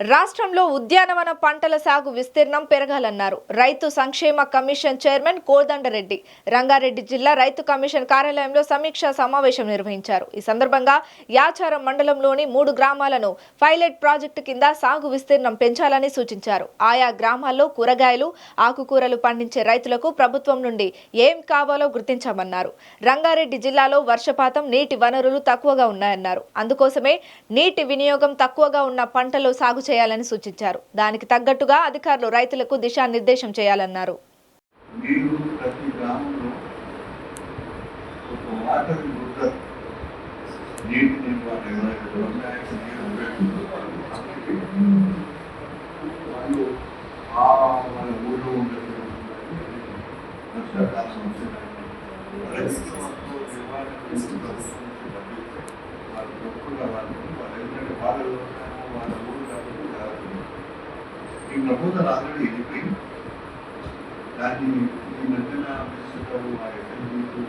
రాష్ట్రంలో ఉద్యానవన పంటల సాగు విస్తీర్ణం పెరగాలన్నారు. రైతు సంక్షేమ కమిషన్ చైర్మన్ కోదండరెడ్డి రంగారెడ్డి జిల్లా రైతు కమిషన్ కార్యాలయంలో సమీక్షా సమావేశం నిర్వహించారు. ఈ సందర్భంగా యాచారం మండలంలోని మూడు గ్రామాలను పైలట్ ప్రాజెక్టు కింద సాగు విస్తీర్ణం పెంచాలని సూచించారు. ఆయా గ్రామాల్లో కూరగాయలు ఆకుకూరలు పండించే రైతులకు ప్రభుత్వం నుండి ఏం కావాలో గుర్తించామన్నారు. రంగారెడ్డి జిల్లాలో వర్షపాతం నీటి వనరులు తక్కువగా ఉన్నాయన్నారు. అందుకోసమే నీటి వినియోగం తక్కువగా ఉన్న పంటలు సాగు చేయాలని సూచించారు. దానికి తగ్గట్టుగా అధికారులు రైతులకు దిశానిర్దేశం చేయాలన్నారు. వాళ్ళు ఈ ప్రపోజల్ ఆల్రెడీ వెళ్ళిపోయింది దాన్ని ఈ మధ్యన మినిస్టర్ గారు ఆ ఎస్ఎంబీకు